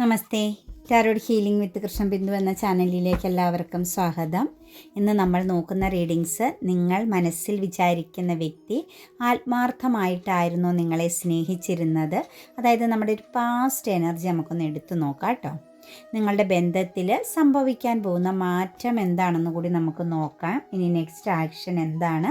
Namaste. Tarot healing with Krishnabindu എന്ന ചാനലിലേക്ക് എല്ലാവർക്കും സ്വാഗതം. ഇന്ന് നമ്മൾ നോക്കുന്ന റീഡിങ്സ് നിങ്ങൾ മനസ്സിൽ വിചാരിക്കുന്ന വ്യക്തി ആത്മാർത്ഥമായിട്ടായിരുന്നു നിങ്ങളെ സ്നേഹിച്ചിരുന്നത്? അതായത് നമ്മുടെ ഒരു പാസ്റ്റ് എനർജി നമുക്കൊന്ന് എടുത്തു നോക്കാം കേട്ടോ. നിങ്ങളുടെ ബന്ധത്തിൽ സംഭവിക്കാൻ പോകുന്ന മാറ്റം എന്താണെന്ന് കൂടി നമുക്ക് നോക്കാം. ഇനി നെക്സ്റ്റ് ആക്ഷൻ എന്താണ്?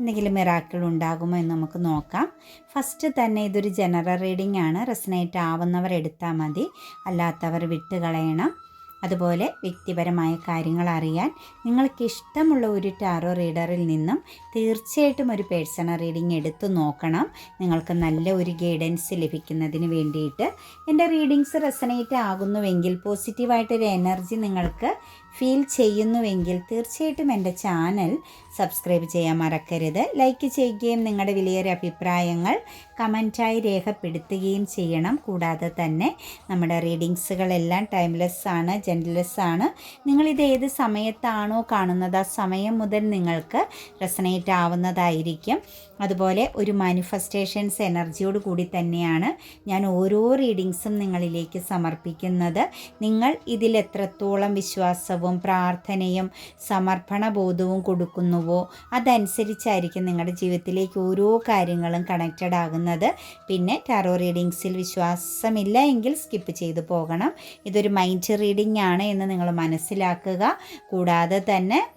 എന്തെങ്കിലും മിറാക്കിൾ ഉണ്ടാകുമോ എന്ന് നമുക്ക് നോക്കാം. ഫസ്റ്റ് തന്നെ ഇതൊരു ജനറൽ റീഡിംഗ് ആണ്. റെസനേറ്റ് ആവുന്നവർ എടുത്താൽ മതി. അല്ലാത്തവർ വിട്ടുകളയണം. അതുപോലെ വ്യക്തിപരമായ കാര്യങ്ങൾ അറിയാൻ നിങ്ങൾക്ക് ഇഷ്ടമുള്ള ഒരു ടാറോ റീഡറിൽ നിന്നും തീർച്ചയായിട്ടും ഒരു പേഴ്സണൽ റീഡിംഗ് എടുത്തു നോക്കണം. നിങ്ങൾക്ക് നല്ല ഒരു ഗൈഡൻസ് ലഭിക്കുന്നതിന് വേണ്ടിയിട്ട് എന്റെ റീഡിങ്സ് റെസനേറ്റ് ആകുന്നുവെങ്കിൽ പോസിറ്റീവായിട്ടൊരു എനർജി നിങ്ങൾക്ക് ഫീൽ ചെയ്യുന്നുവെങ്കിൽ തീർച്ചയായിട്ടും എന്റെ ചാനൽ സബ്സ്ക്രൈബ് ചെയ്യാൻ മറക്കരുത്. ലൈക്ക് ചെയ്യുകയും നിങ്ങളുടെ വിലയേറിയ അഭിപ്രായങ്ങൾ കമന്റായി രേഖപ്പെടുത്തുകയും ചെയ്യണം. കൂടാതെ തന്നെ നമ്മുടെ റീഡിങ്സുകളെല്ലാം ടൈംലെസ് ആണ് ജെൻലെസ് ആണ്. നിങ്ങളിത് ഏത് സമയത്താണോ കാണുന്നത് ആ സമയം മുതൽ നിങ്ങൾക്ക് റെസനേറ്റ് ആവുന്നതായിരിക്കും. അതുപോലെ ഒരു മാനിഫെസ്റ്റേഷൻസ് എനർജിയോട് കൂടി തന്നെയാണ് ഞാൻ ഓരോ റീഡിങ്സും നിങ്ങളിലേക്ക് സമർപ്പിക്കുന്നത്. നിങ്ങൾ ഇതിൽ എത്രത്തോളം വിശ്വാസവും പ്രാർത്ഥനയും സമർപ്പണ ബോധവും കൊടുക്കുന്നുവോ? അതനുസരിച്ചായിരിക്കും നിങ്ങളുടെ ജീവിതത്തിലേക്ക് ഓരോ കാര്യങ്ങളും കണക്റ്റഡ് ആകുന്നത്. പിന്നെ ടാറോ റീഡിങ്സിൽ വിശ്വാസമില്ല എങ്കിൽ സ്കിപ്പ് ചെയ്തു പോകണം. ഇതൊരു മൈൻഡ് റീഡിംഗ് ആണ് എന്ന് നിങ്ങൾ മനസ്സിലാക്കുക. കൂടാതെ തന്നെ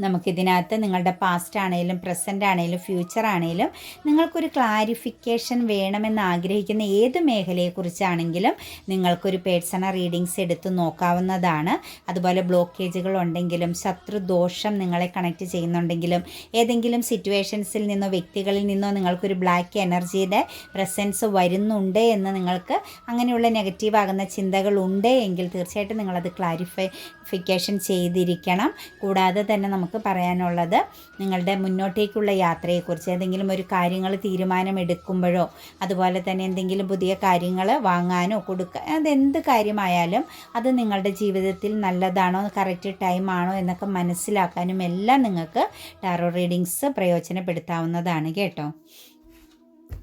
നമുക്കിതിനകത്ത് നിങ്ങളുടെ പാസ്റ്റ് ആണെങ്കിലും പ്രസന്റ് ആണെങ്കിലും ഫ്യൂച്ചർ ആണെങ്കിലും നിങ്ങൾക്കൊരു ക്ലാരിഫിക്കേഷൻ വേണമെന്ന് ആഗ്രഹിക്കുന്ന ഏത് മേഖലയെക്കുറിച്ചാണെങ്കിലും നിങ്ങൾക്കൊരു പേഴ്സണൽ റീഡിങ്സ് എടുത്ത് നോക്കാവുന്നതാണ്. അതുപോലെ ബ്ലോക്കേജുകൾ ഉണ്ടെങ്കിലും ശത്രുദോഷം നിങ്ങളെ കണക്റ്റ് ചെയ്യുന്നുണ്ടെങ്കിലും ഏതെങ്കിലും സിറ്റുവേഷൻസിൽ നിന്നോ വ്യക്തികളിൽ നിന്നോ നിങ്ങൾക്കൊരു ബ്ലാക്ക് എനർജിയുടെ പ്രസൻസ് വരുന്നുണ്ട് എന്ന് നിങ്ങൾക്ക് അങ്ങനെയുള്ള നെഗറ്റീവ് ആകുന്ന ചിന്തകൾ ഉണ്ട് എങ്കിൽ തീർച്ചയായിട്ടും നിങ്ങളത് ക്ലാരിഫിക്കേഷൻ ചെയ്തിരിക്കണം. കൂടാതെ തന്നെ നമുക്ക് പറയാനുള്ളത്. നിങ്ങളുടെ മുന്നോട്ടേക്കുള്ള യാത്രയെക്കുറിച്ച് ഏതെങ്കിലും ഒരു കാര്യങ്ങൾ തീരുമാനമെടുക്കുമ്പോഴോ അതുപോലെ തന്നെ എന്തെങ്കിലും പുതിയ കാര്യങ്ങൾ വാങ്ങാനോ കൊടുക്കുക അതെന്ത് കാര്യമായാലും അത് നിങ്ങളുടെ ജീവിതത്തിൽ നല്ലതാണോ കറക്റ്റ് ടൈമാണോ എന്നൊക്കെ മനസ്സിലാക്കാനും എല്ലാം നിങ്ങൾക്ക് ടാറോ റീഡിങ്സ് പ്രയോജനപ്പെടുത്താവുന്നതാണ് കേട്ടോ.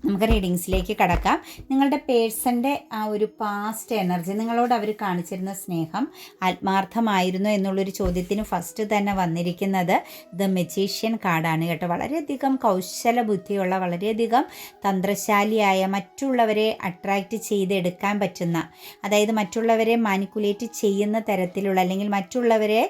നമുക്ക് റീഡിങ്സിലേക്ക് കടക്കാം. നിങ്ങളുടെ പേഴ്സന്റെ ആ ഒരു പാസ്റ്റ് എനർജി നിങ്ങളോട് അവർ കാണിച്ചിരുന്ന സ്നേഹം ആത്മാർത്ഥമായിരുന്നു എന്നുള്ളൊരു ചോദ്യത്തിന് ഫസ്റ്റ് തന്നെ വന്നിരിക്കുന്നത് ദ മെജീഷ്യൻ കാർഡാണ് കേട്ടോ. വളരെയധികം കൗശല ബുദ്ധിയുള്ള വളരെയധികം തന്ത്രശാലിയായ മറ്റുള്ളവരെ അട്രാക്റ്റ് ചെയ്തെടുക്കാൻ പറ്റുന്ന അതായത് മറ്റുള്ളവരെ മാനിക്കുലേറ്റ് ചെയ്യുന്ന തരത്തിലുള്ള അല്ലെങ്കിൽ മറ്റുള്ളവരെ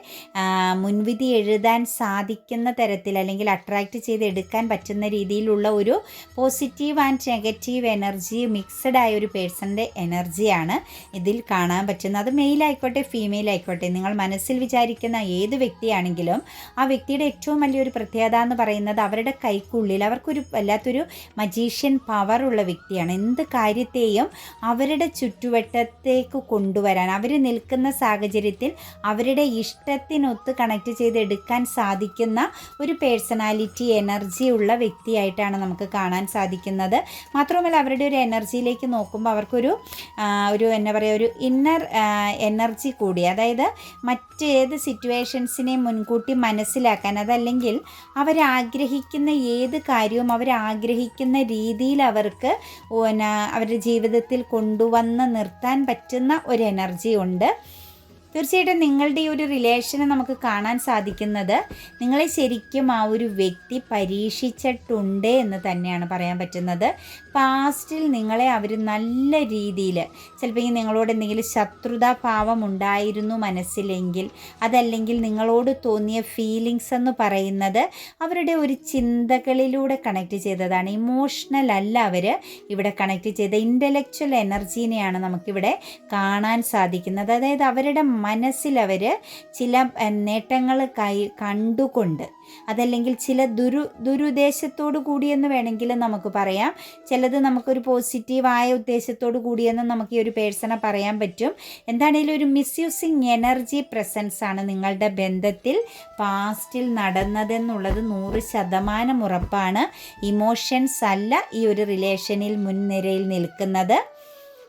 മുൻവിധി എഴുതാൻ സാധിക്കുന്ന തരത്തിൽ അല്ലെങ്കിൽ അട്രാക്റ്റ് ചെയ്തെടുക്കാൻ പറ്റുന്ന രീതിയിലുള്ള ഒരു positive and negative energy mixed ആയ ഒരു പേഴ്സന്റെ എനർജിയാണ് ഇതിൽ കാണാൻ പറ്റുന്നത്. അത് മെയിൽ ആയിക്കോട്ടെ ഫീമെയിൽ ആയിക്കോട്ടെ നിങ്ങൾ മനസ്സിൽ വിചാരിക്കുന്ന ഏത് വ്യക്തിയാണെങ്കിലും ആ വ്യക്തിയുടെ ഏറ്റവും വലിയൊരു പ്രത്യേകത എന്ന് പറയുന്നത് അവരുടെ കൈക്കുള്ളിൽ അവർക്കൊരു വല്ലാത്തൊരു മജീഷ്യൻ പവർ ഉള്ള വ്യക്തിയാണ്. എന്ത് കാര്യത്തെയും അവരുടെ ചുറ്റുവട്ടത്തേക്ക് കൊണ്ടുവരാൻ അവർ നിൽക്കുന്ന സാഹചര്യത്തിൽ അവരുടെ ഇഷ്ടത്തിനൊത്ത് കണക്ട് ചെയ്തെടുക്കാൻ സാധിക്കുന്ന ഒരു പേഴ്സണാലിറ്റി എനർജി ഉള്ള വ്യക്തിയായിട്ടാണ് നമുക്ക് കാണാൻ സാധിക്കുന്നത്. മാത്രമല്ല അവരുടെ ഒരു എനർജിയിലേക്ക് നോക്കുമ്പോൾ അവർക്കൊരു ഒരു എന്താ പറയുക ഒരു ഇന്നർ എനർജി കൂടി. അതായത് മറ്റേത് സിറ്റുവേഷൻസിനെ മുൻകൂട്ടി മനസ്സിലാക്കാൻ അതല്ലെങ്കിൽ അവരാഗ്രഹിക്കുന്ന ഏത് കാര്യവും അവരാഗ്രഹിക്കുന്ന രീതിയിൽ അവർക്ക് അവരുടെ ജീവിതത്തിൽ കൊണ്ടുവന്ന് നിർത്താൻ പറ്റുന്ന ഒരു എനർജി ഉണ്ട്. തീർച്ചയായിട്ടും നിങ്ങളുടെ ഈ ഒരു റിലേഷനെ നമുക്ക് കാണാൻ സാധിക്കുന്നത് നിങ്ങളെ ശരിക്കും ആ ഒരു വ്യക്തി പരീക്ഷിച്ചിട്ടുണ്ട് എന്ന് തന്നെയാണ് പറയാൻ പറ്റുന്നത്. പാസ്റ്റിൽ നിങ്ങളെ അവർ നല്ല രീതിയിൽ ചിലപ്പോൾ നിങ്ങളോട് എന്തെങ്കിലും ശത്രുതാഭാവം ഉണ്ടായിരുന്നു മനസ്സിലെങ്കിൽ അതല്ലെങ്കിൽ നിങ്ങളോട് തോന്നിയ ഫീലിങ്സ് എന്ന് പറയുന്നത് അവരുടെ ഒരു ചിന്തകളിലൂടെ കണക്ട് ചെയ്തതാണ്. ഇമോഷണൽ അല്ല അവർ ഇവിടെ കണക്ട് ചെയ്ത. ഇന്റലക്ച്വൽ എനർജീനെയാണ് നമുക്കിവിടെ കാണാൻ സാധിക്കുന്നത്. അതായത് അവരുടെ മനസ്സിലവർ ചില നേട്ടങ്ങൾ കൈ കണ്ടുകൊണ്ട് അതല്ലെങ്കിൽ ചില ദുരു ദുരുദ്ദേശത്തോടു കൂടിയെന്ന് വേണമെങ്കിൽ നമുക്ക് പറയാം. ചിലത് നമുക്കൊരു പോസിറ്റീവായ ഉദ്ദേശത്തോടു കൂടിയെന്ന് നമുക്ക് ഈ ഒരു പേഴ്സണെ പറയാൻ പറ്റും. എന്താണെങ്കിലും ഒരു മിസ്യൂസിങ് എനർജി പ്രസൻസ് ആണ് നിങ്ങളുടെ ബന്ധത്തിൽ പാസ്റ്റിൽ നടന്നതെന്നുള്ളത് നൂറ് ശതമാനം ഉറപ്പാണ്. ഇമോഷൻസ് അല്ല ഈ ഒരു റിലേഷനിൽ മുൻനിരയിൽ നിൽക്കുന്നത്.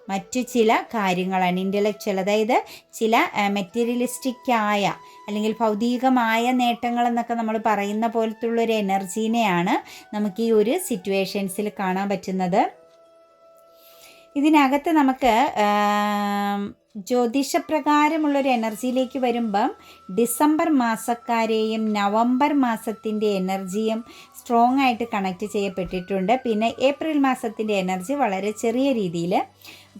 മറ്റു ചില കാര്യങ്ങളാണ് ഇന്റലക്ച്വൽ അതായത് ചില മെറ്റീരിയലിസ്റ്റിക്കായ അല്ലെങ്കിൽ ഭൗതികമായ നേട്ടങ്ങൾ എന്നൊക്കെ നമ്മൾ പറയുന്ന പോലത്തുള്ളൊരു എനർജീനെയാണ് നമുക്ക് ഈ ഒരു സിറ്റുവേഷൻസിൽ കാണാൻ പറ്റുന്നത്. ഇതിനകത്ത് നമുക്ക് ജ്യോതിഷപ്രകാരമുള്ളൊരു എനർജിയിലേക്ക് വരുമ്പം ഡിസംബർ മാസക്കാരെയും നവംബർ മാസത്തിന്റെ എനർജിയും സ്ട്രോങ് ആയിട്ട് കണക്റ്റ് ചെയ്യപ്പെട്ടിട്ടുണ്ട്. പിന്നെ ഏപ്രിൽ മാസത്തിന്റെ എനർജി വളരെ ചെറിയ രീതിയിൽ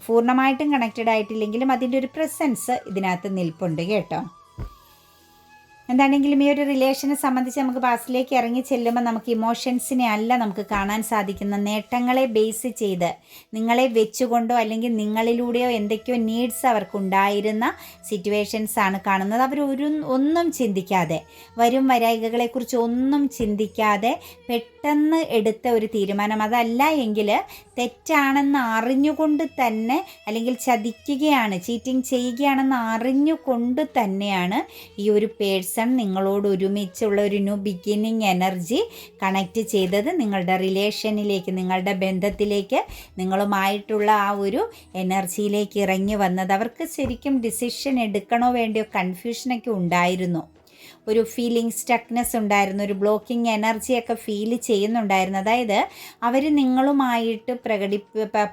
പൂർണമായിട്ടും കണക്റ്റഡ് ആയിട്ടില്ലെങ്കിലും അതിന്റെ ഒരു പ്രസൻസ് ഇതിനകത്ത് നിൽപ്പുണ്ട് കേട്ടോ. എന്താണെങ്കിലും ഈ ഒരു റിലേഷനെ സംബന്ധിച്ച് നമുക്ക് പാസ്റ്റിലേക്ക് ഇറങ്ങി ചെല്ലുമ്പോൾ നമുക്ക് ഇമോഷൻസിനെ അല്ല നമുക്ക് കാണാൻ സാധിക്കുന്ന നേട്ടങ്ങളെ ബേസ് ചെയ്ത് നിങ്ങളെ വെച്ചുകൊണ്ടോ അല്ലെങ്കിൽ നിങ്ങളിലൂടെയോ എന്തൊക്കെയോ നീഡ്സ് അവർക്കുണ്ടായിരുന്ന സിറ്റുവേഷൻസ് ആണ് കാണുന്നത്. അവർ ഒരു ഒന്നും ചിന്തിക്കാതെ വരും വരായികകളെക്കുറിച്ച് ഒന്നും ചിന്തിക്കാതെ പെട്ടെന്ന് എടുത്ത ഒരു തീരുമാനം. അതല്ല എങ്കിൽ തെറ്റാണെന്ന് അറിഞ്ഞുകൊണ്ട് തന്നെ അല്ലെങ്കിൽ ചതിക്കുകയാണ് ചീറ്റിംഗ് ചെയ്യുകയാണെന്ന് അറിഞ്ഞുകൊണ്ട് തന്നെയാണ് ഈ ഒരു പേഴ്സൺ നിങ്ങളോട് ഒരുമിച്ചുള്ള ഒരു ന്യൂ ബിഗിനിങ് എനർജി കണക്റ്റ് ചെയ്തത് നിങ്ങളുടെ റിലേഷനിലേക്ക് നിങ്ങളുടെ ബന്ധത്തിലേക്ക് നിങ്ങളുമായിട്ടുള്ള ആ ഒരു എനർജിയിലേക്ക് ഇറങ്ങി വന്നത്. അവർക്ക് ശരിക്കും ഡിസിഷൻ എടുക്കണോ വേണ്ടിയോ കൺഫ്യൂഷനൊക്കെ ഉണ്ടായിരുന്നു. ഒരു ഫീലിംഗ് സ്റ്റക്നെസ് ഉണ്ടായിരുന്നു ഒരു ബ്ലോക്കിംഗ് എനർജിയൊക്കെ ഫീൽ ചെയ്യുന്നുണ്ടായിരുന്നു. അതായത് അവർ നിങ്ങളുമായിട്ട് പ്രകടി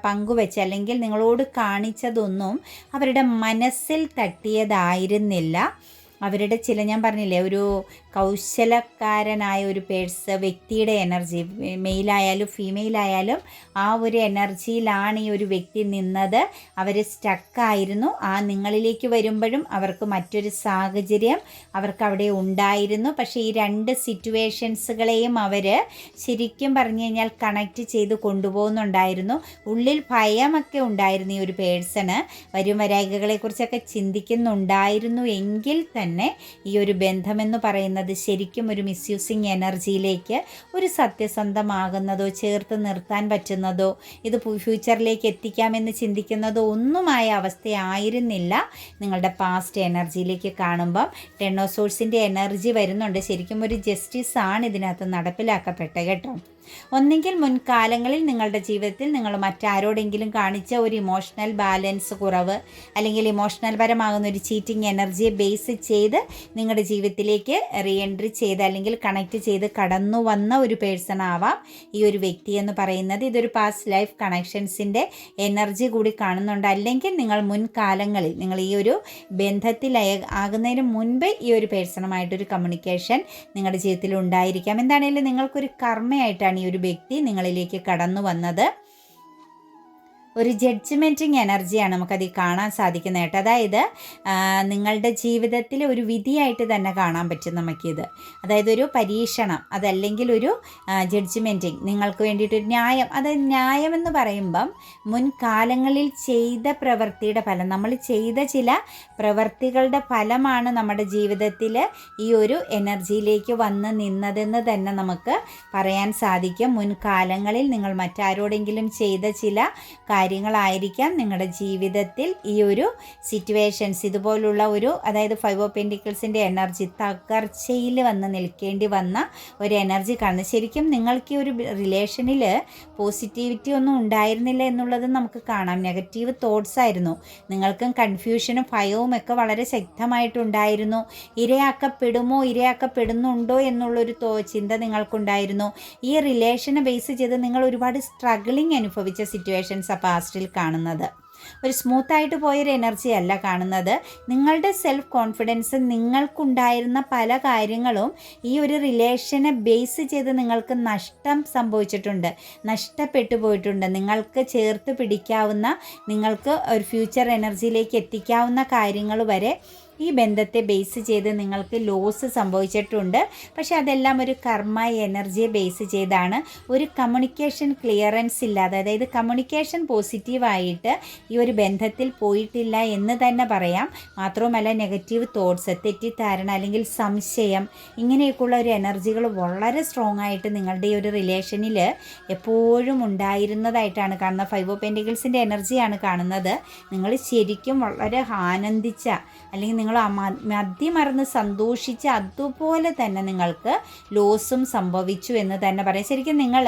പങ്കുവെച്ച അല്ലെങ്കിൽ നിങ്ങളോട് കാണിച്ചതൊന്നും അവരുടെ മനസ്സിൽ തട്ടിയതായിരുന്നില്ല. അവരുടെ ചില ഞാൻ പറഞ്ഞില്ലേ ഒരു കൗശലക്കാരനായ ഒരു പേഴ്സ് വ്യക്തിയുടെ എനർജി മെയിലായാലും ഫീമെയിലായാലും ആ ഒരു എനർജിയിലാണ് ഈ ഒരു വ്യക്തി നിന്നത്. അവർ സ്റ്റക്കായിരുന്നു. ആ നിങ്ങളിലേക്ക് വരുമ്പോഴും അവർക്ക് മറ്റൊരു സാഹചര്യം അവർക്ക് അവിടെ ഉണ്ടായിരുന്നു. പക്ഷേ ഈ രണ്ട് സിറ്റുവേഷൻസുകളെയും അവർ ശരിക്കും പറഞ്ഞു കഴിഞ്ഞാൽ കണക്റ്റ് ചെയ്ത് കൊണ്ടുപോകുന്നുണ്ടായിരുന്നു. ഉള്ളിൽ ഭയമൊക്കെ ഉണ്ടായിരുന്നു ഈ ഒരു പേഴ്സണ്. വരും വരായികകളെക്കുറിച്ചൊക്കെ ചിന്തിക്കുന്നുണ്ടായിരുന്നു എങ്കിൽ തന്നെ. ഈ ഒരു ബന്ധമെന്ന് പറയുന്നത് ശരിക്കും ഒരു മിസ്യൂസിങ് എനർജിയിലേക്ക് ഒരു സത്യസന്ധമാകുന്നതോ ചേർത്ത് നിർത്താൻ പറ്റുന്നതോ ഇത് ഫ്യൂച്ചറിലേക്ക് എത്തിക്കാമെന്ന് ചിന്തിക്കുന്നതോ ഒന്നുമായ അവസ്ഥയായിരുന്നില്ല നിങ്ങളുടെ പാസ്റ്റ് എനർജിയിലേക്ക് കാണുമ്പം. ടെണ്ണോസോഴ്സിന്റെ എനർജി വരുന്നുണ്ട്. ശരിക്കും ഒരു ജസ്റ്റിസ് ആണ് ഇതിനകത്ത് നടപ്പിലാക്കപ്പെട്ടത് കേട്ടോ. ഒന്നെങ്കിൽ മുൻകാലങ്ങളിൽ നിങ്ങളുടെ ജീവിതത്തിൽ നിങ്ങൾ മറ്റാരോടെങ്കിലും കാണിച്ച ഒരു ഇമോഷണൽ ബാലൻസ് കുറവ് അല്ലെങ്കിൽ ഇമോഷണൽ പരമാകുന്ന ഒരു ചീറ്റിംഗ് എനർജിയെ ബേസ് ചെയ്ത് നിങ്ങളുടെ ജീവിതത്തിലേക്ക് റീ എൻട്രി ചെയ്ത് അല്ലെങ്കിൽ കണക്ട് ചെയ്ത് കടന്നു വന്ന ഒരു പേഴ്സൺ ആവാം ഈ ഒരു വ്യക്തി എന്ന് പറയുന്നത്. ഇതൊരു പാസ്റ്റ് ലൈഫ് കണക്ഷൻസിന്റെ എനർജി കൂടി കാണുന്നുണ്ട്. അല്ലെങ്കിൽ നിങ്ങൾ മുൻകാലങ്ങളിൽ നിങ്ങൾ ഈ ഒരു ബന്ധത്തിൽ ആകുന്നതിന് മുൻപ് ഈ ഒരു പേഴ്സണുമായിട്ടൊരു കമ്മ്യൂണിക്കേഷൻ നിങ്ങളുടെ ജീവിതത്തിൽ ഉണ്ടായിരിക്കാം. എന്താണെങ്കിലും നിങ്ങൾക്കൊരു കർമ്മയായിട്ടാണ് ഈ ഒരു വ്യക്തി നിങ്ങളിലേക്ക് കടന്നു വന്നത്. ഒരു ജഡ്ജ്മെന്റിങ് എനർജിയാണ് നമുക്കതിൽ കാണാൻ സാധിക്കുന്നത് കേട്ടോ. അതായത് നിങ്ങളുടെ ജീവിതത്തിൽ ഒരു വിധിയായിട്ട് തന്നെ കാണാൻ പറ്റും നമുക്കിത്. അതായത് ഒരു പരീക്ഷണം അതല്ലെങ്കിൽ ഒരു ജഡ്ജ്മെന്റിങ് നിങ്ങൾക്ക് വേണ്ടിയിട്ടൊരു ന്യായം. അതായത് ന്യായം എന്ന് പറയുമ്പം മുൻകാലങ്ങളിൽ ചെയ്ത പ്രവൃത്തിയുടെ ഫലം നമ്മൾ ചെയ്ത ചില പ്രവൃത്തികളുടെ ഫലമാണ് നമ്മുടെ ജീവിതത്തിൽ ഈ ഒരു എനർജിയിലേക്ക് വന്ന് നിന്നതെന്ന് തന്നെ നമുക്ക് പറയാൻ സാധിക്കും. മുൻകാലങ്ങളിൽ നിങ്ങൾ മറ്റാരോടെങ്കിലും ചെയ്ത ചില കാര്യങ്ങളായിരിക്കാം നിങ്ങളുടെ ജീവിതത്തിൽ ഈ ഒരു സിറ്റുവേഷൻസ് ഇതുപോലുള്ള ഒരു അതായത് ഫൈവ് ഓഫ് പെന്റിക്കിൾസിന്റെ എനർജി തകർച്ചയിൽ വന്ന് നിൽക്കേണ്ടി വന്ന ഒരു എനർജി കാണുന്നത്. ശരിക്കും നിങ്ങൾക്ക് ഈ ഒരു റിലേഷനിൽ പോസിറ്റിവിറ്റി ഒന്നും ഉണ്ടായിരുന്നില്ല എന്നുള്ളത് നമുക്ക് കാണാം. നെഗറ്റീവ് തോട്ട്സ് ആയിരുന്നു. നിങ്ങൾക്കും കൺഫ്യൂഷനും ഭയവും ഒക്കെ വളരെ ശക്തമായിട്ടുണ്ടായിരുന്നു. ഇരയാക്കപ്പെടുമോ ഇരയാക്കപ്പെടുന്നുണ്ടോ എന്നുള്ളൊരു തോ ചിന്ത നിങ്ങൾക്കുണ്ടായിരുന്നു. ഈ റിലേഷനെ ബേസ് ചെയ്ത് നിങ്ങൾ ഒരുപാട് സ്ട്രഗിളിങ് അനുഭവിച്ച സിറ്റുവേഷൻസ് ആ പാസ്റ്റിൽ കാണുന്നത്. ഒരു സ്മൂത്തായിട്ട് പോയൊരു എനർജി അല്ല കാണുന്നത്. നിങ്ങളുടെ സെൽഫ് കോൺഫിഡൻസ് നിങ്ങൾക്കുണ്ടായിരുന്ന പല കാര്യങ്ങളും ഈ ഒരു റിലേഷനെ ബേസ് ചെയ്ത് നിങ്ങൾക്ക് നഷ്ടം സംഭവിച്ചിട്ടുണ്ട്. നഷ്ടപ്പെട്ടു പോയിട്ടുണ്ട്. നിങ്ങൾക്ക് ചേർത്ത് പിടിക്കാവുന്ന നിങ്ങൾക്ക് ഒരു ഫ്യൂച്ചർ എനർജിയിലേക്ക് എത്തിക്കാവുന്ന കാര്യങ്ങൾ വരെ ഈ ബന്ധത്തെ ബേസ് ചെയ്ത് നിങ്ങൾക്ക് ലോസ് സംഭവിച്ചിട്ടുണ്ട്. പക്ഷേ അതെല്ലാം ഒരു കർമ്മ എനർജിയെ ബേസ് ചെയ്താണ്. ഒരു കമ്മ്യൂണിക്കേഷൻ ക്ലിയറൻസ് ഇല്ലാതെ അതായത് കമ്മ്യൂണിക്കേഷൻ പോസിറ്റീവായിട്ട് ഈ ഒരു ബന്ധത്തിൽ പോയിട്ടില്ല എന്ന് തന്നെ പറയാം. മാത്രവുമല്ല നെഗറ്റീവ് തോട്ട്സ് തെറ്റിദ്ധാരണ അല്ലെങ്കിൽ സംശയം ഇങ്ങനെയൊക്കെയുള്ള ഒരു എനർജികൾ വളരെ സ്ട്രോങ് ആയിട്ട് നിങ്ങളുടെ ഈ ഒരു റിലേഷനിൽ എപ്പോഴും ഉണ്ടായിരുന്നതായിട്ടാണ് കാണുന്നത്. ഫൈവ് ഓഫ് പെന്റിക്കിൾസിന്റെ എനർജിയാണ് കാണുന്നത്. നിങ്ങൾ ശരിക്കും വളരെ ആനന്ദിച്ച അല്ലെങ്കിൽ നിങ്ങൾ മദ്യമറന്ന് സന്തോഷിച്ച് അതുപോലെ തന്നെ നിങ്ങൾക്ക് ലോസും സംഭവിച്ചു എന്ന് തന്നെ പറയാം. ശരിക്കും നിങ്ങൾ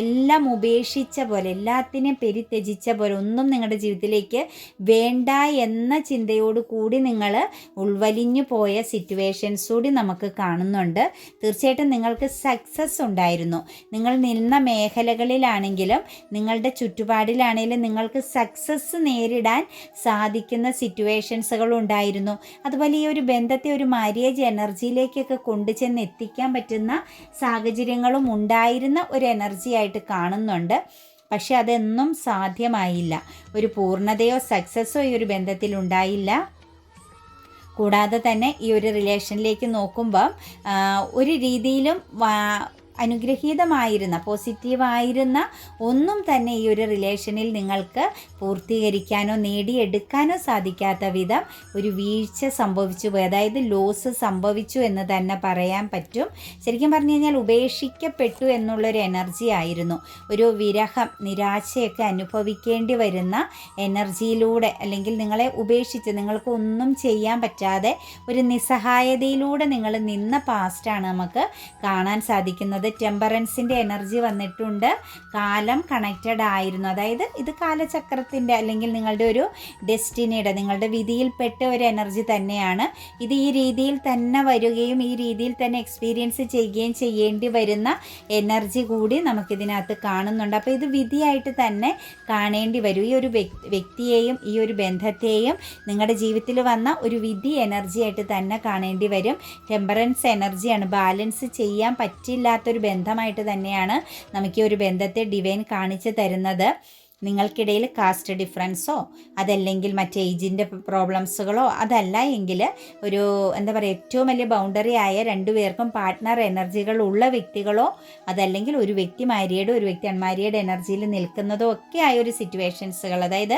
എല്ലാം ഉപേക്ഷിച്ച പോലെ എല്ലാത്തിനെയും പെരിത്യജിച്ച പോലെ ഒന്നും നിങ്ങളുടെ ജീവിതത്തിലേക്ക് വേണ്ട എന്ന ചിന്തയോട് കൂടി നിങ്ങൾ ഉൾവലിഞ്ഞു പോയ സിറ്റുവേഷൻസ് കൂടി നമുക്ക് കാണുന്നുണ്ട്. തീർച്ചയായിട്ടും നിങ്ങൾക്ക് സക്സസ് ഉണ്ടായിരുന്നു. നിങ്ങൾ നിന്ന മേഖലകളിലാണെങ്കിലും നിങ്ങളുടെ ചുറ്റുപാടിലാണെങ്കിലും നിങ്ങൾക്ക് സക്സസ് നേരിടാൻ സാധിക്കുന്ന സിറ്റുവേഷൻസുകൾ ഉണ്ടായിരുന്നു. അതുപോലെ ഈ ഒരു ബന്ധത്തെ ഒരു മാര്യേജ് എനർജിയിലേക്കൊക്കെ കൊണ്ടുചെന്ന് എത്തിക്കാൻ പറ്റുന്ന സാഹചര്യങ്ങളും ഉണ്ടായിരുന്ന ഒരു എനർജി ആയിട്ട് കാണുന്നുണ്ട്. പക്ഷെ അതെന്നും സാധ്യമായില്ല. ഒരു പൂർണതയോ സക്സസ്സോ ഈ ഒരു ബന്ധത്തിൽ ഉണ്ടായില്ല. കൂടാതെ തന്നെ ഈ ഒരു റിലേഷനിലേക്ക് നോക്കുമ്പം ഒരു രീതിയിലും അനുഗ്രഹീതമായിരുന്ന പോസിറ്റീവായിരുന്ന ഒന്നും തന്നെ ഈ ഒരു റിലേഷനിൽ നിങ്ങൾക്ക് പൂർത്തീകരിക്കാനോ നേടിയെടുക്കാനോ സാധിക്കാത്ത വിധം ഒരു വീഴ്ച സംഭവിച്ചു പോയി. അതായത് ലോസ് സംഭവിച്ചു എന്ന് തന്നെ പറയാൻ പറ്റും. ശരിക്കും പറഞ്ഞു കഴിഞ്ഞാൽ ഉപേക്ഷിക്കപ്പെട്ടു എന്നുള്ളൊരു എനർജി ആയിരുന്നു. ഒരു വിരഹം നിരാശയൊക്കെ അനുഭവിക്കേണ്ടി വരുന്ന എനർജിയിലൂടെ അല്ലെങ്കിൽ നിങ്ങളെ ഉപേക്ഷിച്ച് നിങ്ങൾക്ക് ഒന്നും ചെയ്യാൻ പറ്റാതെ ഒരു നിസ്സഹായതയിലൂടെ നിങ്ങൾ നിന്ന പാസ്റ്റാണ് നമുക്ക് കാണാൻ സാധിക്കുന്നത്. ടെമ്പറൻസിന്റെ എനർജി വന്നിട്ടുണ്ട്. കാലം കണക്റ്റഡ് ആയിരുന്നു. അതായത് ഇത് കാലചക്രത്തിന്റെ അല്ലെങ്കിൽ നിങ്ങളുടെ ഒരു ഡെസ്റ്റിനിയുടെ നിങ്ങളുടെ വിധിയിൽപ്പെട്ട ഒരു എനർജി തന്നെയാണ്. ഇത് ഈ രീതിയിൽ തന്നെ വരികയും ഈ രീതിയിൽ തന്നെ എക്സ്പീരിയൻസ് ചെയ്യുകയും ചെയ്യേണ്ടി വരുന്ന എനർജി കൂടി നമുക്കിതിനകത്ത് കാണുന്നുണ്ട്. അപ്പോൾ ഇത് വിധിയായിട്ട് തന്നെ കാണേണ്ടി വരും. ഈ ഒരു വ്യക്തിയെയും ഈ ഒരു ബന്ധത്തെയും നിങ്ങളുടെ ജീവിതത്തിൽ വന്ന ഒരു വിധി എനർജി ആയിട്ട് തന്നെ കാണേണ്ടി വരും. ടെമ്പറൻസ് എനർജിയാണ് ബാലൻസ് ചെയ്യാൻ പറ്റില്ലാത്തൊരു ബന്ധമായിട്ട് തന്നെയാണ് നമുക്ക് ഈ ഒരു ബന്ധത്തെ ഡിവൈൻ കാണിച്ചു തരുന്നത്. നിങ്ങൾക്കിടയിൽ കാസ്റ്റ് ഡിഫറൻസോ അതല്ലെങ്കിൽ മറ്റ് ഏജിന്റെ പ്രോബ്ലംസുകളോ അതല്ല എങ്കിൽ ഒരു എന്താ പറയുക ഏറ്റവും വലിയ ബൗണ്ടറി ആയ രണ്ടുപേർക്കും പാർട്ട്ണർ എനർജികൾ ഉള്ള വ്യക്തികളോ അതല്ലെങ്കിൽ ഒരു വ്യക്തി മാരിയുടെ ഒരു വ്യക്തി അൺമാരിയുടെ എനർജിയിൽ നിൽക്കുന്നതോ ഒക്കെ ആയ ഒരു സിറ്റുവേഷൻസുകൾ അതായത്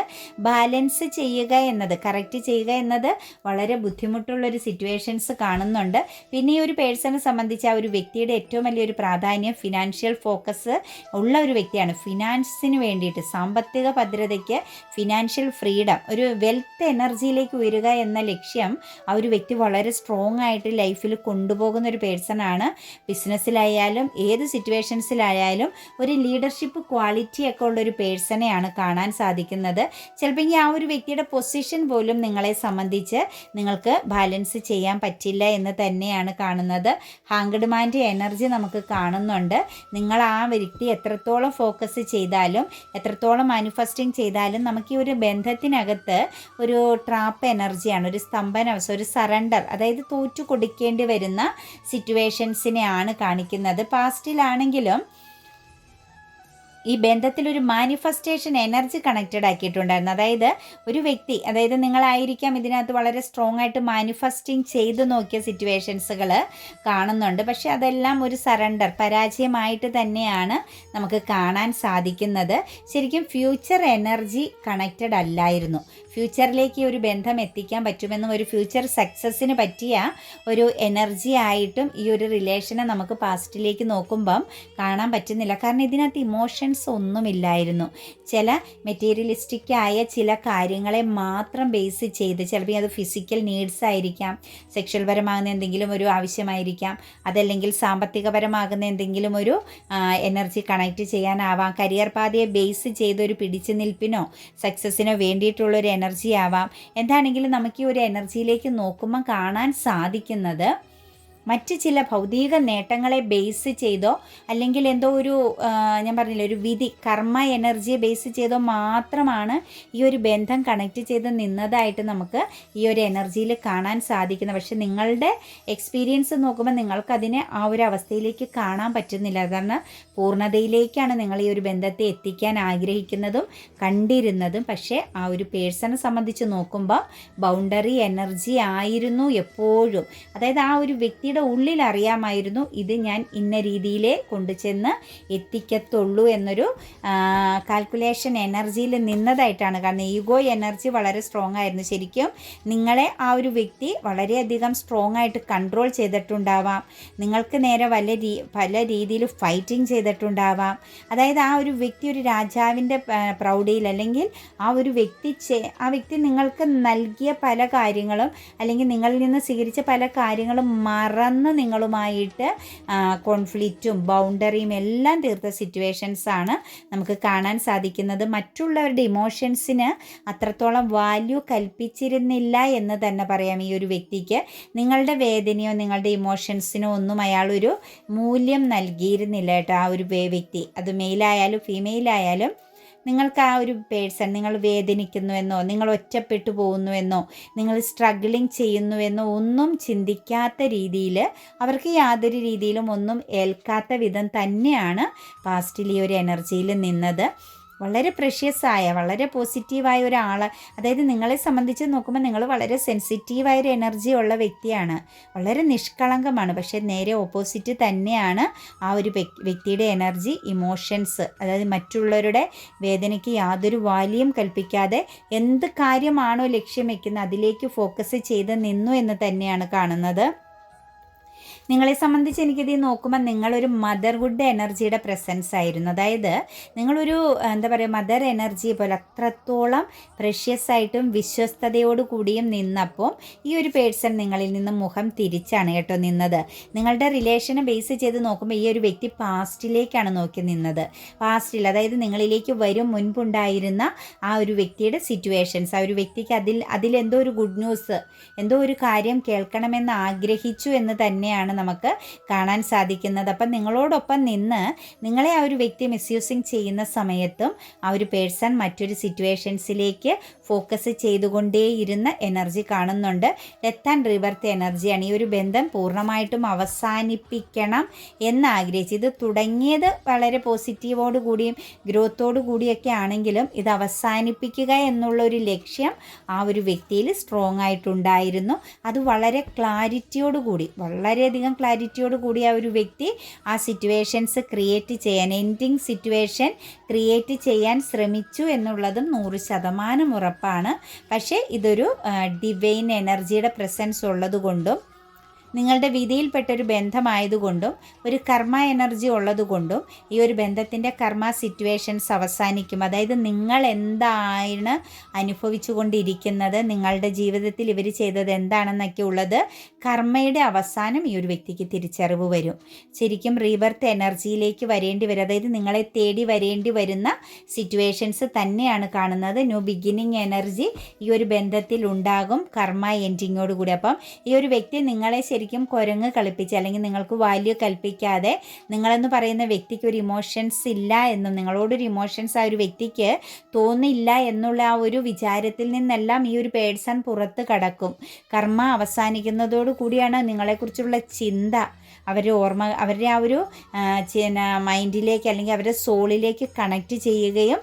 ബാലൻസ് ചെയ്യുക എന്നത് കറക്റ്റ് ചെയ്യുക എന്നത് വളരെ ബുദ്ധിമുട്ടുള്ളൊരു സിറ്റുവേഷൻസ് കാണുന്നുണ്ട്. പിന്നെ ഈ ഒരു പേഴ്സണെ സംബന്ധിച്ച് ആ ഒരു വ്യക്തിയുടെ ഏറ്റവും വലിയൊരു പ്രാധാന്യം ഫിനാൻഷ്യൽ ഫോക്കസ് ഉള്ള ഒരു വ്യക്തിയാണ്. ഫിനാൻസിന് വേണ്ടിയിട്ട് സാമ്പത്തിക ഭദ്രതയ്ക്ക് ഫിനാൻഷ്യൽ ഫ്രീഡം ഒരു വെൽത്ത് എനർജിയിലേക്ക് ഉയരുക എന്ന ലക്ഷ്യം ആ ഒരു വ്യക്തി വളരെ സ്ട്രോങ് ആയിട്ട് ലൈഫിൽ കൊണ്ടുപോകുന്ന ഒരു പേഴ്സൺ ആണ്. ബിസിനസ്സിലായാലും ഏത് സിറ്റുവേഷൻസിലായാലും ഒരു ലീഡർഷിപ്പ് ക്വാളിറ്റി ഒക്കെ ഉള്ള ഒരു പേഴ്സണെയാണ് കാണാൻ സാധിക്കുന്നത്. ചിലപ്പോൾ ഈ ആ ഒരു വ്യക്തിയുടെ പൊസിഷൻ പോലും നിങ്ങളെ സംബന്ധിച്ച് നിങ്ങൾക്ക് ബാലൻസ് ചെയ്യാൻ പറ്റില്ല എന്ന് തന്നെയാണ് കാണുന്നത്. ഹാങ്കഡ്മാന്റെ എനർജി നമുക്ക് കാണുന്നുണ്ട്. നിങ്ങൾ ആ വ്യക്തി എത്രത്തോളം ഫോക്കസ് ചെയ്താലും എത്രത്തോളം മാനിഫെസ്റ്റിംഗ് ചെയ്താലും നമുക്ക് ഈ ഒരു ബന്ധത്തിനകത്ത് ഒരു ട്രാപ്പ് എനർജിയാണ് ഒരു സ്തംഭന അവസ്ഥ ഒരു സറണ്ടർ അതായത് തോറ്റു കൊടുക്കേണ്ടി വരുന്ന സിറ്റുവേഷൻസിനെയാണ് കാണിക്കുന്നത്. പാസ്റ്റിലാണെങ്കിലും ഈ ബന്ധത്തിൽ ഒരു മാനിഫെസ്റ്റേഷൻ എനർജി കണക്റ്റഡ് ആക്കിയിട്ടുണ്ടായിരുന്നു. അതായത് ഒരു വ്യക്തി അതായത് നിങ്ങളായിരിക്കാം ഇതിനകത്ത് വളരെ സ്ട്രോങ് ആയിട്ട് മാനിഫെസ്റ്റിംഗ് ചെയ്തു നോക്കിയ സിറ്റുവേഷൻസുകൾ കാണുന്നുണ്ട്. പക്ഷെ അതെല്ലാം ഒരു സറണ്ടർ പരാജയമായിട്ട് തന്നെയാണ് നമുക്ക് കാണാൻ സാധിക്കുന്നത്. ശരിക്കും ഫ്യൂച്ചർ എനർജി കണക്റ്റഡ് അല്ലായിരുന്നു. ഫ്യൂച്ചറിലേക്ക് ഒരു ബന്ധം എത്തിക്കാൻ പറ്റുമെന്നും ഒരു ഫ്യൂച്ചർ സക്സസ്സിന് പറ്റിയ ഒരു എനർജി ആയിട്ടും ഈ ഒരു റിലേഷനെ നമുക്ക് പാസ്റ്റിലേക്ക് നോക്കുമ്പം കാണാൻ പറ്റുന്നില്ല. കാരണം ഇതിനകത്ത് ഇമോഷൻസ് ഒന്നുമില്ലായിരുന്നു. ചില മെറ്റീരിയലിസ്റ്റിക്കായ ചില കാര്യങ്ങളെ മാത്രം ബേസ് ചെയ്ത് ചിലപ്പോൾ അത് ഫിസിക്കൽ നീഡ്സ് ആയിരിക്കാം സെക്ഷൽ പരമാകുന്ന എന്തെങ്കിലും ഒരു ആവശ്യമായിരിക്കാം അതല്ലെങ്കിൽ സാമ്പത്തികപരമാകുന്ന എന്തെങ്കിലും ഒരു എനർജി കണക്ട് ചെയ്യാനാവാം കരിയർ പാതയെ ബേസ് ചെയ്ത് ഒരു പിടിച്ചു നിൽപ്പിനോ സക്സസ്സിനോ വേണ്ടിയിട്ടുള്ള ഒരു എനർജി ആവാം. എന്താണെങ്കിലും നമുക്ക് ഈ ഒരു എനർജിയിലേക്ക് നോക്കുമ്പോൾ കാണാൻ സാധിക്കുന്നത് മറ്റ് ചില ഭൗതിക നേട്ടങ്ങളെ ബേസ് ചെയ്തോ അല്ലെങ്കിൽ എന്തോ ഒരു ഞാൻ പറഞ്ഞില്ല ഒരു വിധി കർമ്മ എനർജിയെ ബേസ് ചെയ്തോ മാത്രമാണ് ഈ ഒരു ബന്ധം കണക്ട് ചെയ്ത് നിന്നതായിട്ട് നമുക്ക് ഈ ഒരു എനർജിയിൽ കാണാൻ സാധിക്കുന്നത്. പക്ഷെ നിങ്ങളുടെ എക്സ്പീരിയൻസ് നോക്കുമ്പോൾ നിങ്ങൾക്കതിനെ ആ ഒരു അവസ്ഥയിലേക്ക് കാണാൻ പറ്റുന്നില്ല. കാരണം പൂർണതയിലേക്കാണ് നിങ്ങൾ ഈ ഒരു ബന്ധത്തെ എത്തിക്കാൻ ആഗ്രഹിക്കുന്നതും കണ്ടിരുന്നതും. പക്ഷേ ആ ഒരു പേഴ്സണെ സംബന്ധിച്ച് നോക്കുമ്പോൾ ബൗണ്ടറി എനർജി ആയിരുന്നു എപ്പോഴും. അതായത് ആ ഒരു വ്യക്തിയുടെ വ്യക്തിയുടെ ഉള്ളിൽ അറിയാമായിരുന്നു ഇത് ഞാൻ ഇന്ന രീതിയിലേ കൊണ്ടുചെന്ന് എത്തിക്കത്തുള്ളൂ എന്നൊരു കാൽക്കുലേഷൻ എനർജിയിൽ നിന്നതായിട്ടാണ്. കാരണം ഈഗോ എനർജി വളരെ സ്ട്രോങ് ആയിരുന്നു. ശരിക്കും നിങ്ങളെ ആ ഒരു വ്യക്തി വളരെയധികം സ്ട്രോങ് ആയിട്ട് കൺട്രോൾ ചെയ്തിട്ടുണ്ടാവാം. നിങ്ങൾക്ക് നേരെ വല്ല രീ പല രീതിയിൽ ഫൈറ്റിംഗ് ചെയ്തിട്ടുണ്ടാവാം. അതായത് ആ ഒരു വ്യക്തി ഒരു രാജാവിന്റെ പ്രൗഢിയിൽ അല്ലെങ്കിൽ ആ ഒരു വ്യക്തി ആ വ്യക്തി നിങ്ങൾക്ക് നൽകിയ പല കാര്യങ്ങളും അല്ലെങ്കിൽ നിങ്ങളിൽ നിന്ന് സ്വീകരിച്ച പല കാര്യങ്ങളും മറന്ന് നിങ്ങളുമായിട്ട് കോൺഫ്ലിക്റ്റും ബൗണ്ടറിയും എല്ലാം തീർത്ത സിറ്റുവേഷൻസാണ് നമുക്ക് കാണാൻ സാധിക്കുന്നത്. മറ്റുള്ളവരുടെ ഇമോഷൻസിന് അത്രത്തോളം വാല്യൂ കൽപ്പിച്ചിരുന്നില്ല എന്ന് തന്നെ പറയാം ഈ ഒരു വ്യക്തിക്ക്. നിങ്ങളുടെ വേദനയോ നിങ്ങളുടെ ഇമോഷൻസിനോ ഒന്നും അയാളൊരു മൂല്യം നൽകിയിരുന്നില്ല കേട്ടോ ആ ഒരു വ്യക്തി. അത് മെയിലായാലും ഫീമെയിലായാലും നിങ്ങൾക്ക് ആ ഒരു പേഴ്സൺ നിങ്ങൾ വേദനിക്കുന്നുവെന്നോ നിങ്ങൾ ഒറ്റപ്പെട്ടു പോകുന്നുവെന്നോ നിങ്ങൾ സ്ട്രഗിളിങ് ചെയ്യുന്നുവെന്നോ ഒന്നും ചിന്തിക്കാത്ത രീതിയിൽ അവർക്ക് യാതൊരു രീതിയിലും ഒന്നും ഏൽക്കാത്ത വിധം തന്നെയാണ് പാസ്റ്റിൽ ഈ ഒരു എനർജിയിൽ നിന്നത്. വളരെ പ്രഷ്യസായ വളരെ പോസിറ്റീവായ ഒരാൾ അതായത് നിങ്ങളെ സംബന്ധിച്ച് നോക്കുമ്പോൾ നിങ്ങൾ വളരെ സെൻസിറ്റീവായ ഒരു എനർജി ഉള്ള വ്യക്തിയാണ്. വളരെ നിഷ്കളങ്കമാണ്. പക്ഷേ നേരെ ഓപ്പോസിറ്റ് തന്നെയാണ് ആ ഒരു വ്യക്തിയുടെ എനർജി ഇമോഷൻസ് അതായത് മറ്റുള്ളവരുടെ വേദനയ്ക്ക് യാതൊരു വാല്യം കൽപ്പിക്കാതെ എന്ത് കാര്യമാണോ ലക്ഷ്യം വയ്ക്കുന്നത് അതിലേക്ക് ഫോക്കസ് ചെയ്ത് നിന്നു എന്ന് തന്നെയാണ് കാണുന്നത്. നിങ്ങളെ സംബന്ധിച്ച് എനിക്കിത് നോക്കുമ്പോൾ നിങ്ങളൊരു മദർഹുഡ് എനർജിയുടെ പ്രസൻസ് ആയിരുന്നു. അതായത് നിങ്ങളൊരു എന്താ പറയുക മദർ എനർജി പോലെ അത്രത്തോളം പ്രഷ്യസ് ആയിട്ടും വിശ്വസ്തയോടു കൂടിയും നിന്നപ്പോൾ ഈ ഒരു പേഴ്സൺ നിങ്ങളിൽ നിന്ന് മുഖം തിരിച്ചാണ് കേട്ടോ നിന്നത്. നിങ്ങളുടെ റിലേഷനെ ബേസ് ചെയ്ത് നോക്കുമ്പോൾ ഈ ഒരു വ്യക്തി പാസ്റ്റിലേക്കാണ് നോക്കി നിന്നത്. പാസ്റ്റിൽ അതായത് നിങ്ങളിലേക്ക് വരും മുൻപുണ്ടായിരുന്ന ആ ഒരു വ്യക്തിയുടെ സിറ്റുവേഷൻസ് ആ ഒരു വ്യക്തിക്ക് അതിൽ അതിലെന്തോ ഒരു ഗുഡ് ന്യൂസ് എന്തോ ഒരു കാര്യം കേൾക്കണമെന്ന് ആഗ്രഹിച്ചു എന്ന് തന്നെയാണ് നമുക്ക് കാണാൻ സാധിക്കുന്നത്. അപ്പം നിങ്ങളോടൊപ്പം നിന്ന് നിങ്ങളെ ആ ഒരു വ്യക്തി മിസ്യൂസിങ് ചെയ്യുന്ന സമയത്തും ആ ഒരു പേഴ്സൺ മറ്റൊരു സിറ്റുവേഷൻസിലേക്ക് ഫോക്കസ് ചെയ്തുകൊണ്ടേയിരുന്ന എനർജി കാണുന്നുണ്ട്. ഡെത്ത് ആൻഡ് റിവർത്ത് എനർജിയാണ് ഈ ഒരു ബന്ധം പൂർണമായിട്ടും അവസാനിപ്പിക്കണം എന്ന് ആഗ്രഹിച്ച്. ഇത് തുടങ്ങിയത് വളരെ പോസിറ്റീവോട് കൂടിയും ഗ്രോത്തോടു കൂടിയൊക്കെ ആണെങ്കിലും ഇത് അവസാനിപ്പിക്കുക എന്നുള്ള ഒരു ലക്ഷ്യം ആ ഒരു വ്യക്തിയിൽ സ്ട്രോങ് ആയിട്ടുണ്ടായിരുന്നു. അത് വളരെ ക്ലാരിറ്റിയോടുകൂടി വളരെയധികം വളരെയധികം ക്ലാരിറ്റിയോട് കൂടി ആ ഒരു വ്യക്തി ആ സിറ്റുവേഷൻസ് ക്രിയേറ്റ് ചെയ്യാൻ എൻഡിങ് സിറ്റുവേഷൻ ക്രിയേറ്റ് ചെയ്യാൻ ശ്രമിച്ചു എന്നുള്ളതും നൂറ് ശതമാനം ഉറപ്പാണ്. പക്ഷേ ഇതൊരു ഡിവൈൻ എനർജിയുടെ പ്രസൻസ് ഉള്ളതുകൊണ്ടും നിങ്ങളുടെ വിധിയിൽപ്പെട്ടൊരു ബന്ധമായതുകൊണ്ടും ഒരു കർമ്മ എനർജി ഉള്ളതുകൊണ്ടും ഈ ഒരു ബന്ധത്തിന്റെ കർമ്മ സിറ്റുവേഷൻസ് അവസാനിക്കും. അതായത് നിങ്ങൾ എന്താണ് അനുഭവിച്ചു കൊണ്ടിരിക്കുന്നത് നിങ്ങളുടെ ജീവിതത്തിൽ ഇവർ ചെയ്തത് എന്താണെന്നൊക്കെ ഉള്ളത് കർമ്മയുടെ അവസാനം ഈ ഒരു വ്യക്തിക്ക് തിരിച്ചറിവ് വരും. ശരിക്കും റീബർത്ത് എനർജിയിലേക്ക് വരേണ്ടി വരും. അതായത് നിങ്ങളെ തേടി വരേണ്ടി വരുന്ന സിറ്റുവേഷൻസ് തന്നെയാണ് കാണുന്നത്. ന്യൂ ബിഗിനിങ് എനർജി ഈ ഒരു ബന്ധത്തിൽ ഉണ്ടാകും കർമ്മ എൻഡിങ്ങോട് കൂടി. അപ്പം ഈ ഒരു വ്യക്തി നിങ്ങളെ ശരി ശരിക്കും കുരങ്ങ് കളിപ്പിച്ച് അല്ലെങ്കിൽ നിങ്ങൾക്ക് വാല്യൂ കൽപ്പിക്കാതെ നിങ്ങളെന്ന് പറയുന്ന വ്യക്തിക്ക് ഒരു ഇമോഷൻസ് ഇല്ല എന്നും നിങ്ങളോടൊരു ഇമോഷൻസ് ആ ഒരു വ്യക്തിക്ക് തോന്നില്ല എന്നുള്ള ആ ഒരു വിചാരത്തിൽ നിന്നെല്ലാം ഈ ഒരു പേഴ്സൺ പുറത്ത് കടക്കും. കർമ്മ അവസാനിക്കുന്നതോടു കൂടിയാണ് നിങ്ങളെക്കുറിച്ചുള്ള ചിന്ത. അവരെ ഓർമ്മ അവരുടെ ആ ഒരു മൈൻഡിലേക്ക് അല്ലെങ്കിൽ അവരുടെ സോളിലേക്ക് കണക്റ്റ് ചെയ്യുകയും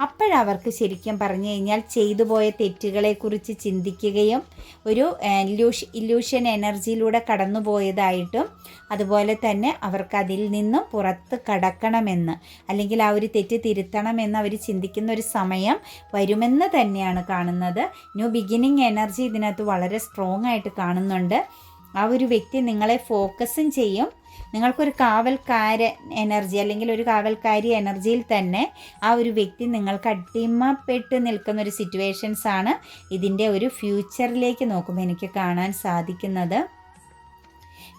അപ്പോഴവർക്ക് ശരിക്കും പറഞ്ഞു കഴിഞ്ഞാൽ ചെയ്തു പോയ തെറ്റുകളെക്കുറിച്ച് ചിന്തിക്കുകയും ഒരു ഇല്യൂഷ് ഇല്യൂഷൻ എനർജിയിലൂടെ കടന്നു പോയതായിട്ടും അതുപോലെ തന്നെ അവർക്ക് അതിൽ നിന്നും പുറത്ത് കടക്കണമെന്ന് അല്ലെങ്കിൽ ആ ഒരു തെറ്റ് തിരുത്തണമെന്ന് അവർ ചിന്തിക്കുന്ന ഒരു സമയം വരുമെന്ന് തന്നെയാണ് കാണുന്നത്. ന്യൂ ബിഗിനിങ് എനർജി ഇതിനകത്ത് വളരെ സ്ട്രോങ് ആയിട്ട് കാണുന്നുണ്ട്. ആ ഒരു വ്യക്തി നിങ്ങളെ ഫോക്കസും ചെയ്യും. നിങ്ങൾക്കൊരു കാവൽക്കാര എനർജി അല്ലെങ്കിൽ ഒരു കാവൽക്കാരി എനർജിയിൽ തന്നെ ആ ഒരു വ്യക്തി നിങ്ങൾക്ക് അടിമപ്പെട്ട് നിൽക്കുന്ന ഒരു സിറ്റുവേഷൻസ് ആണ് ഇതിന്റെ ഒരു ഫ്യൂച്ചറിലേക്ക് നോക്കുമ്പോൾ എനിക്ക് കാണാൻ സാധിക്കുന്നത്.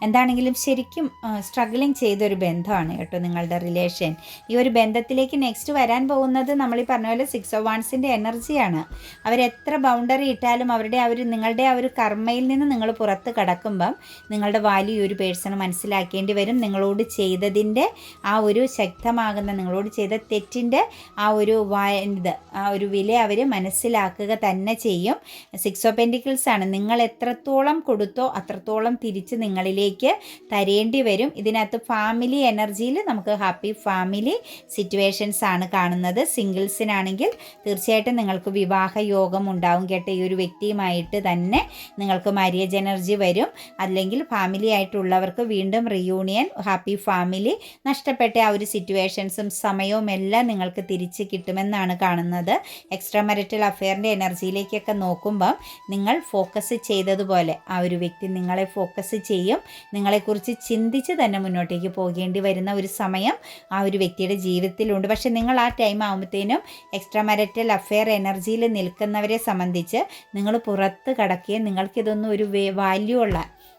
എന്താണെങ്കിലും ശരിക്കും സ്ട്രഗിളിങ് ചെയ്തൊരു ബന്ധമാണ് കേട്ടോ നിങ്ങളുടെ റിലേഷൻ ഈ ഒരു ബന്ധത്തിലേക്ക് നെക്സ്റ്റ് വരാൻ പോകുന്നത് നമ്മൾ ഈ പറഞ്ഞ പോലെ സിക്സ് ഓഫ് വൺസിന്റെ എനർജിയാണ് അവരെത്ര ബൗണ്ടറി ഇട്ടാലും അവരുടെ ആ ഒരു നിങ്ങളുടെ ആ ഒരു കർമ്മയിൽ നിന്ന് നിങ്ങൾ പുറത്ത് കടക്കുമ്പം നിങ്ങളുടെ വാല്യൂ ഒരു പേഴ്സണ് മനസ്സിലാക്കേണ്ടി വരും. നിങ്ങളോട് ചെയ്തതിന്റെ ആ ഒരു ശക്തമാകുന്ന നിങ്ങളോട് ചെയ്ത തെറ്റിന്റെ ആ ഒരു ഇത് ആ ഒരു വില അവർ മനസ്സിലാക്കുക തന്നെ ചെയ്യും. സിക്സ് ഓഫ് പെന്റിക്കിൾസ് ആണ്. നിങ്ങൾ എത്രത്തോളം കൊടുത്തോ അത്രത്തോളം തിരിച്ച് നിങ്ങളിലേക്ക് എനർജിയിലേക്ക് തരേണ്ടി വരും. ഇതിനകത്ത് ഫാമിലി എനർജിയിൽ നമുക്ക് ഹാപ്പി ഫാമിലി സിറ്റുവേഷൻസ് ആണ് കാണുന്നത്. സിംഗിൾസിനാണെങ്കിൽ തീർച്ചയായിട്ടും നിങ്ങൾക്ക് വിവാഹ യോഗം ഉണ്ടാവും. കേട്ടോ ഈ ഒരു വ്യക്തിയുമായിട്ട് തന്നെ നിങ്ങൾക്ക് മാര്യേജ് എനർജി വരും. അല്ലെങ്കിൽ ഫാമിലി ആയിട്ടുള്ളവർക്ക് വീണ്ടും റിയൂണിയൻ ഹാപ്പി ഫാമിലി നഷ്ടപ്പെട്ട ആ ഒരു സിറ്റുവേഷൻസും സമയവും എല്ലാം നിങ്ങൾക്ക് തിരിച്ച് കിട്ടുമെന്നാണ് കാണുന്നത്. എക്സ്ട്രാ മെറിറ്റൽ അഫെയറിന്റെ എനർജിയിലേക്കൊക്കെ നോക്കുമ്പം നിങ്ങൾ ഫോക്കസ് ചെയ്തതുപോലെ ആ ഒരു വ്യക്തി നിങ്ങളെ ഫോക്കസ് ചെയ്യും. നിങ്ങളെക്കുറിച്ച് ചിന്തിച്ച് തന്നെ മുന്നോട്ടേക്ക് പോകേണ്ടി വരുന്ന ഒരു സമയം ആ ഒരു വ്യക്തിയുടെ ജീവിതത്തിലുണ്ട്. പക്ഷേ നിങ്ങൾ ആ ടൈം ആകുമ്പോഴത്തേനും എക്സ്ട്രാ മാരറ്റൽ അഫെയർ എനർജിയിൽ നിൽക്കുന്നവരെ സംബന്ധിച്ച് നിങ്ങൾ പുറത്ത് കടക്കുകയും നിങ്ങൾക്കിതൊന്നും ഒരു വാല്യൂ ഉള്ള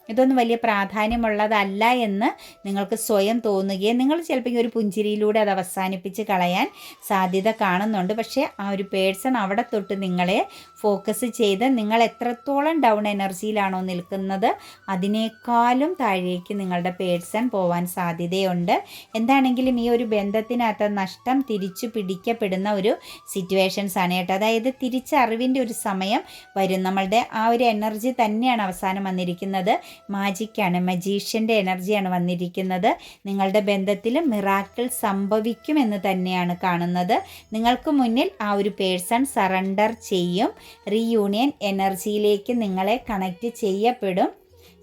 ഇതൊന്നും വലിയ പ്രാധാന്യമുള്ളതല്ല എന്ന് നിങ്ങൾക്ക് സ്വയം തോന്നുകയും നിങ്ങൾ ചിലപ്പോൾ ഒരു പുഞ്ചിരിയിലൂടെ അത് അവസാനിപ്പിച്ച് കളയാൻ സാധ്യത കാണുന്നുണ്ട്. പക്ഷേ ആ ഒരു പേഴ്സൺ അവിടെ തൊട്ട് നിങ്ങളെ ഫോക്കസ് ചെയ്ത് നിങ്ങൾ എത്രത്തോളം ഡൗൺ എനർജിയിലാണോ നിൽക്കുന്നത് അതിനേക്കാളും താഴേക്ക് നിങ്ങളുടെ പേഴ്സൺ പോവാൻ സാധ്യതയുണ്ട്. എന്താണെങ്കിലും ഈ ഒരു ബന്ധത്തിനകത്ത് നഷ്ടം തിരിച്ചു പിടിക്കപ്പെടുന്ന ഒരു സിറ്റുവേഷൻസ് ആണ് കേട്ടോ. അതായത് തിരിച്ചറിവിന്റെ ഒരു സമയം വരും. നമ്മളുടെ ആ ഒരു എനർജി തന്നെയാണ് അവസാനം വന്നിരിക്കുന്നത്. മാജിക്കാണ് മജീഷ്യന്റെ എനർജിയാണ് വന്നിരിക്കുന്നത്. നിങ്ങളുടെ ബന്ധത്തിൽ മിറാക്കിൾ സംഭവിക്കുമെന്ന് തന്നെയാണ് കാണുന്നത്. നിങ്ങൾക്ക് മുന്നിൽ ആ ഒരു പേഴ്സൺ സറണ്ടർ ചെയ്യും. റീയൂണിയൻ എനർജിയിലേക്ക് നിങ്ങളെ കണക്റ്റ് ചെയ്യപ്പെടും.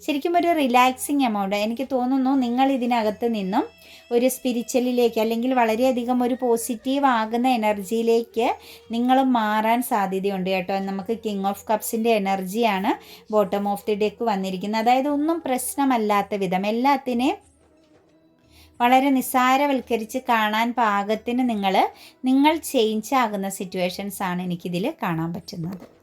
ശരിക്കും ഒരു റിലാക്സിങ് എമൗണ്ട് എനിക്ക് തോന്നുന്നു നിങ്ങൾ ഇതിനകത്ത് നിന്നും ഒരു സ്പിരിച്വലിലേക്ക് അല്ലെങ്കിൽ വളരെയധികം ഒരു പോസിറ്റീവ് ആകുന്ന എനർജിയിലേക്ക് നിങ്ങൾ മാറാൻ സാധ്യതയുണ്ട് കേട്ടോ. നമുക്ക് കിങ് ഓഫ് കപ്സിന്റെ എനർജിയാണ് ബോട്ടം ഓഫ് ദി ഡെക്ക് വന്നിരിക്കുന്നത്. അതായത് ഒന്നും പ്രശ്നമല്ലാത്ത വിധം എല്ലാത്തിനെയും വളരെ നിസ്സാരവൽക്കരിച്ച് കാണാൻ പാകത്തിന് നിങ്ങൾ നിങ്ങൾ ചേഞ്ച് ആകുന്ന സിറ്റുവേഷൻസ് ആണ് എനിക്കിതിൽ കാണാൻ പറ്റുന്നത്.